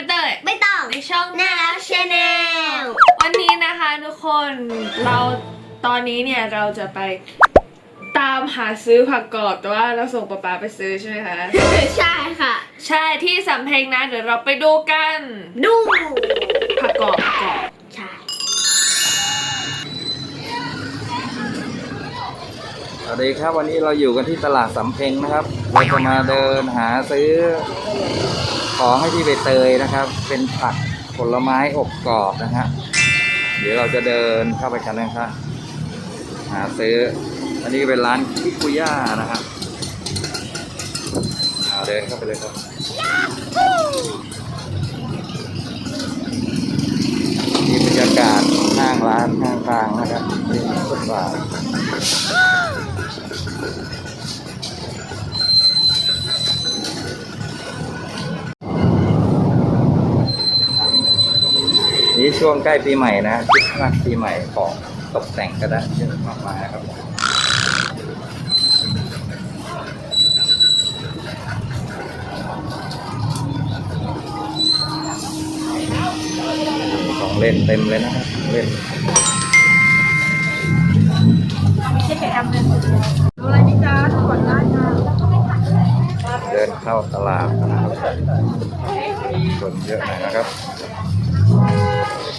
ไปเตยไม่ต้องในช่องน่ารัชาแนลวันนี้นะคะทุกคนเราตอนนี้เนี่ยเราจะไปตามหาซื้อผักกรอบแต่ว่าเราส่งป๊าป๊าไปซื้อใช่ไหมคะ ใช่ค่ะ ใช่ที่สำเพ็งนะเดี๋ยวเราไปดูกัน ดูผักกรอบผักกรอบใช่สวัสดีครับวันนี้เราอยู่กันที่ตลาดสำเพ็งนะครับ เราจะมาเดินหาซื้อ ของให้พี่ใบเตยนะครับ เป็นผักผลไม้อบกรอบนะฮะเดี๋ยวเราจะเดินเข้าไปกันนะครับหาซื้อ อันนี้เป็นร้านคิคุย่านะครับอ่าเดินเข้าไปเลยครับนี่บรรยากาศข้างร้านข้างทางนะครับริมฟุตบาท นี่ช่วงใกล้ปีใหม่นะคริสต์มาสปีใหม่ของตกแต่งก็ได้เยอะมากมายนะครับมีของเล่นเต็มเลยนะครับของเล่นเดินเข้าตลาดนะครับคนเยอะหน่อยนะครับ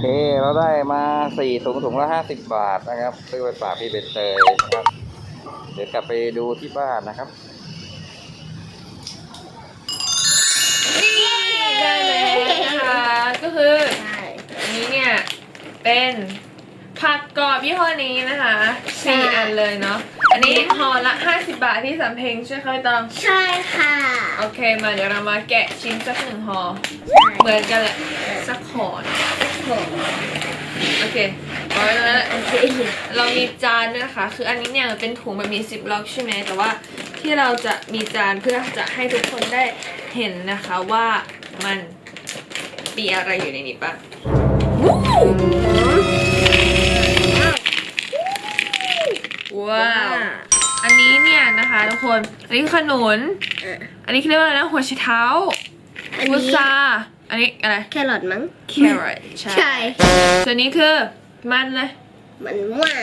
เค เราได้มาสี่ถุงถุงละห้าสิบบาทนะครับ ซื้อไปฝากพี่เบนเตยนะครับ เดี๋ยวกลับไปดูที่บ้านนะครับได้เลยนะคะ ก็คืออันนี้เนี่ยเป็น ผักกรอบยี่ห้อนี้นะคะสี่อันเลยเนาะ อันนี้ห่อละ 50 บาทที่สำเพ็งใช่ไหมคะพี่ตอง ใช่ค่ะ โอเคมาเดี๋ยวเรามาแกะชิ้นสักหนึ่งห่อใช่เหมือนกันแหละ สักห่อนะผมโอเคพอแล้วนะโอเคเรามีจานด้วยนะคะ คืออันนี้เนี่ยมันเป็นถุงแบบมีซิปล็อกใช่ไหมแต่ว่าที่เราจะมีจานเพื่อจะให้ทุกคนได้เห็นนะคะว่ามันมีอะไรอยู่ในนี้บ้าง ว้าว อันนี้เนี่ยนะคะทุกคน อันนี้ขนุนเอออันนี้เขาเรียกว่าอะไรนะหัวไชเท้าอันพุนี้ทราอันนี้อะไร แครอทมั้ง carrot ใช่ใช่ ส่วนนี้คือมันเลย มันม่วง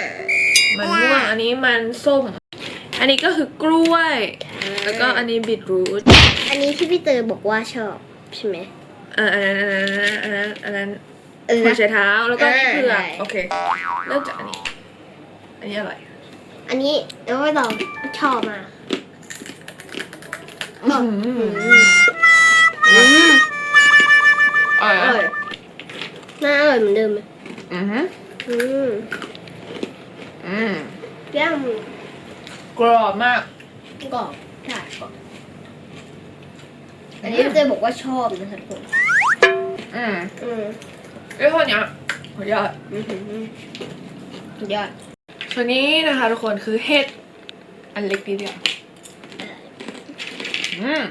มันม่วง อันนี้มันส้ม อันนี้ก็คือกล้วย แล้วก็อันนี้บีทรูทอันนี้ที่พี่เตยบอกว่าชอบใช่ไหมเอออันนั้นอันนั้นอันนั้นอันนั้นเออหัวไชเท้า แล้วก็อันนี้เผือกใช่โอเค เริ่มจากอันนี้ อันนี้อร่อย อันนี้แล้วก็เราชอบมากอืมอืมอร่อยออะร่อยน่าอร่อยเหมือนเดิมไหมอือฮึอืมอืมย่างกรอบมาก กรอบใช่กรอบอันนี้พี่เตยบอกว่าชอบนะครับผมอืมอืมไอ้ยพวกเนี้ยสุดยอดอืมอืมอืมสุดยอด ส่วนนี้นะคะทุกคนคือเห็ดอันเล็กนิดเดียวอืม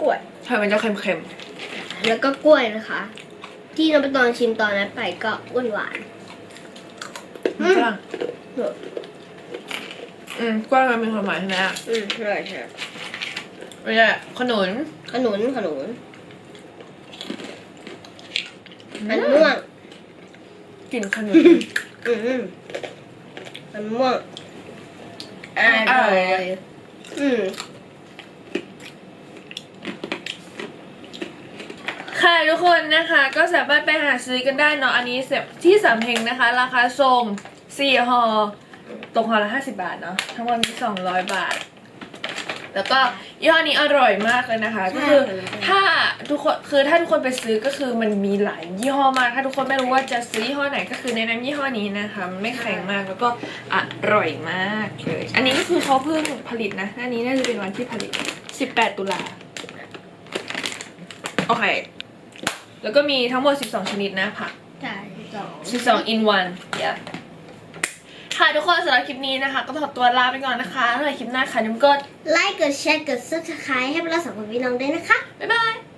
กล้วยใช่มันจะเค็มแล้วก็กล้วยนะคะ ที่น้องไปตอนชิมตอนนั้นไปก็อ้วนหวานๆมันฝรั่งอืมอืมกล้วยมันมีความหมายใช่ไหมอะอืมอร่อยใช่ไม่ใช่ขนุนขนุนขนุนมันม่วงกลิ่นขนุนอืม มันม่วงออร่ร่ออยยอืมค่ะทุกคนนะคะก็สามารถไปหาซื้อกันได้เนาะอันนี้เสพที่สำเพ็งนะคะ ราคาส่งสี่ห่อตกห่อละห้าสิบาทเนาะทั้งหมดมีสองร้อยบาท แล้วก็ยี่ห้อนี้อร่อยมากเลยนะคะ ก็คือถ้าทุกคนคือถ้าทุกคนไปซื้อก็คือมันมีหลายยี่ห้อมาก ถ้าทุกคนไม่รู้ว่าจะซื้อยี่ห้อไหนก็คือแนะนำยี่ห้อนี้นะคะมันไม่แข็งมากแล้วก็อร่อยมากเลยอันนี้ก็คือเขาเพิ่งผลิตนะอันนี้น่าจะเป็นวันที่ผลิต 18 ตุลาโอเคแล้วก็มีทั้งหมด 12 ชนิดนะผักใช่สอง12 in one yeah ค่ะทุกคนสำหรับคลิปนี้นะคะ ก็ต้องขอตัวลาไปก่อนนะคะถ้วใครคลิปหน้าค่ะนุ่มกดไลค์กดแชร์กดซับสไครต์ให้พวกเราสองคนพี่น้องด้วยนะคะ บ๊ายบาย